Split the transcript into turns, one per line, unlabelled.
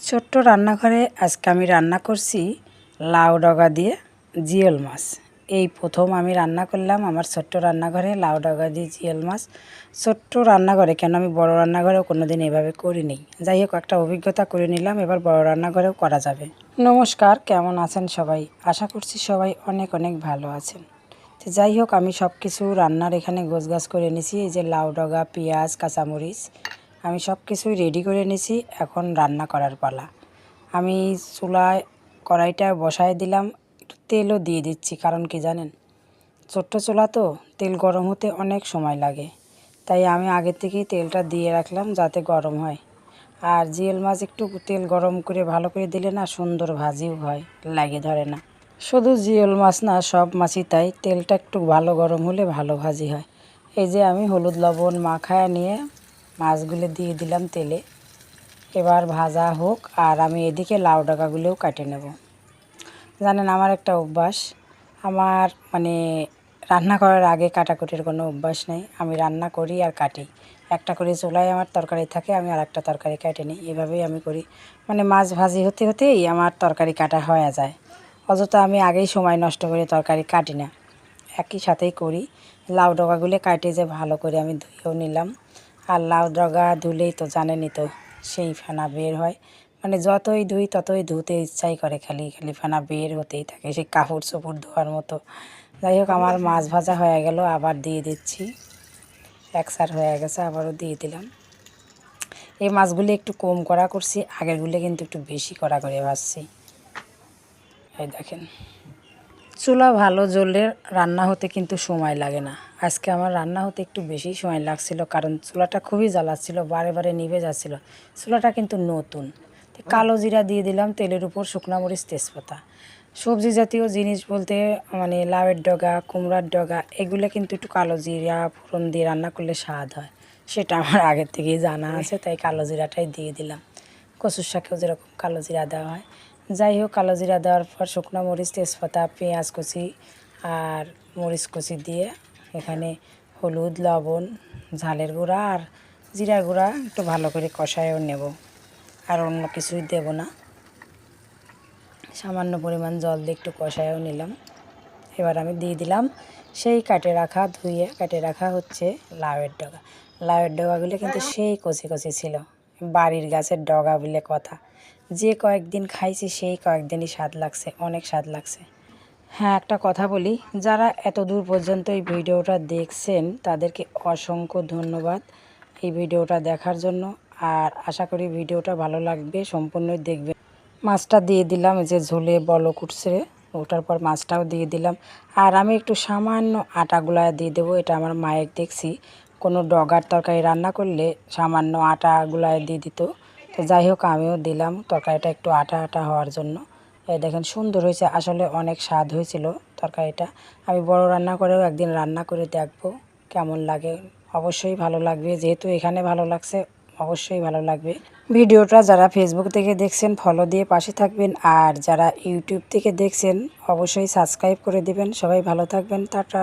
ছোট্ট রান্নাঘরে আজকে আমি রান্না করছি লাউ ডগা দিয়ে জিওল মাছ। এই প্রথম আমি রান্না করলাম আমার ছোট্ট রান্নাঘরে লাউ ডগা দিয়ে জিওল মাছ। ছোট্ট রান্নাঘরে, কেন আমি বড় রান্নাঘরেও কোনো দিন এভাবে করিনি। যাই হোক, একটা অভিজ্ঞতা করে নিলাম, এবার বড় রান্নাঘরেও করা যাবে। নমস্কার, কেমন আছেন সবাই? আশা করছি সবাই অনেক অনেক ভালো আছেন। তো যাই হোক, আমি সব কিছু রান্নার এখানে গোছগাছ করে নিয়েছি এই যে লাউ ডগা, পেঁয়াজ, কাঁচামরিচ। আমি সব কিছুই রেডি করে নিয়েছি এখন রান্না করার পালা। আমি চুলায় কড়াইটা বসায় দিলাম, একটু তেলও দিয়ে দিচ্ছি, কারণ কি জানেন? ছোট্ট চুলা তো, তেল গরম হতে অনেক সময় লাগে। তাই আমি আগে থেকেই তেলটা দিয়ে রাখলাম যাতে গরম হয়। আর জিয়েল মাছ একটু তেল গরম করে ভালো করে দিলে না সুন্দর ভাজিও হয়, লাগে ধরে না। শুধু জিওল মাছ না, সব মাছই তাই, তেলটা একটু ভালো গরম হলে ভালো ভাজি হয়। এই যে আমি হলুদ লবণ মাখায় নিয়ে মাছগুলো দিয়ে দিলাম তেলে। এবার ভাজা হোক, আর আমি এদিকে লাউ ডাকাগুলোও কাটে নেব। জানেন, আমার একটা অভ্যাস। আমার মানে রান্না করার আগে কাটাকুটির কোনো অভ্যাস নেই। আমি রান্না করি আর কাটি। একটা করে চুলায় আমার তরকারি থাকে, আমি আর একটা তরকারি কাটে নিই। এভাবেই আমি করি। মানে মাছ ভাজি হতে হতেই আমার তরকারি কাটা হয়ে যায়। অযথা আমি আগেই সময় নষ্ট করে তরকারি কাটি না। একই সাথেই করি। লাউ ডগাগুলো কাটে যে ভালো করে আমি ধুয়েও নিলাম। আর লাউ ডগা ধুলেই তো জানেনই তো সেই ফেনা বের হয়। মানে যতই ধুই, ততই ধুতে ইচ্ছাই করে খালি খালি ফেনা বের হতেই থাকে, সেই কাপড় চোপড় ধোয়ার মতো। যাই হোক, আমার মাছ ভাজা হয়ে গেল, আবার দিয়ে দিচ্ছি। একসার হয়ে গেছে, আবারও দিয়ে দিলাম। এই মাছগুলি একটু কম করা করছি, আগেরগুলো কিন্তু একটু বেশি করা করে ভাজছি। এই দেখেন। চুলা ভালো জ্বললে রান্না হতে কিন্তু সময় লাগে না। আজকে আমার রান্না হতে একটু বেশি সময় লাগছিল কারণ চুলাটা খুবই জ্বালাচ্ছিল, বারে বারে নিভে যাচ্ছিল। চুলাটা কিন্তু নতুন। কালো জিরা দিয়ে দিলাম, তেলের উপর শুকনা মরিচ, তেজপাতা। সবজি জাতীয় জিনিস বলতে মানে লাউয়ের ডগা, কুমড়ার ডগা, এগুলো কিন্তু একটু কালো জিরা, ফোড়ন দিয়ে রান্না করলে স্বাদ হয়। সেটা আমার আগের থেকেই জানা আছে, তাই কালো জিরাটাই দিয়ে দিলাম। কচুর শাকেও যেরকম কালো জিরা দেওয়া হয় যাই হোক কালো জিরা দেওয়ার পর শুকনো মরিচ, তেজপাতা, পেঁয়াজ কুচি আর মরিচ কুচি দিয়ে এখানে হলুদ, লবণ, ঝালের গুঁড়া আর জিরা গুঁড়া একটু ভালো করে কষায়ও নেব। আর অন্য কিছুই দেব না। সামান্য পরিমাণ জল দিয়ে একটু কষায়ও নিলাম। এবার আমি দিয়ে দিলাম সেই কাটে রাখা ধুয়ে, কাটে রাখা হচ্ছে লাউয়ের ডগা। লাউয়ের ডগাগুলো কিন্তু সেই কচি কচি ছিল। বাড়ির গাছের ডগা বলে কথা। যে কয়েকদিন খাইছি, সেই কয়েকদিনই স্বাদ লাগছে, অনেক স্বাদ লাগছে। হ্যাঁ একটা কথা বলি, যারা এত দূর পর্যন্ত এই ভিডিওটা দেখছেন, তাদেরকে অসংখ্য ধন্যবাদ এই ভিডিওটা দেখার জন্য। আর আশা করি ভিডিওটা ভালো লাগবে, সম্পূর্ণই দেখবে মাছটা দিয়ে দিলাম যে ঝোলে বলক উঠছে, ওটার পর মাছটাও দিয়ে দিলাম। আর আমি একটু সামান্য আটা গুলায় দিয়ে দেবো, এটা আমার মায়ের দেখছি। কোনো ডগার তরকারি রান্না করলে সামান্য আটা গুলায় দিয়ে দিত। তো যাই হোক, আমিও দিলাম তরকারিটা একটু আটা আটা হওয়ার জন্য। এই দেখেন সুন্দর হয়েছে, আসলে অনেক স্বাদ হয়েছিল তরকারিটা। আমি বড় রান্না করেও একদিন রান্না করে দেখব কেমন লাগে। অবশ্যই ভালো লাগবে, যেহেতু এখানে ভালো লাগছে, অবশ্যই ভালো লাগবে। ভিডিওটা যারা ফেসবুক থেকে দেখছেন ফলো দিয়ে পাশে থাকবেন। আর যারা ইউটিউব থেকে দেখছেন, অবশ্যই সাবস্ক্রাইব করে দিবেন। সবাই ভালো থাকবেন, টাটা।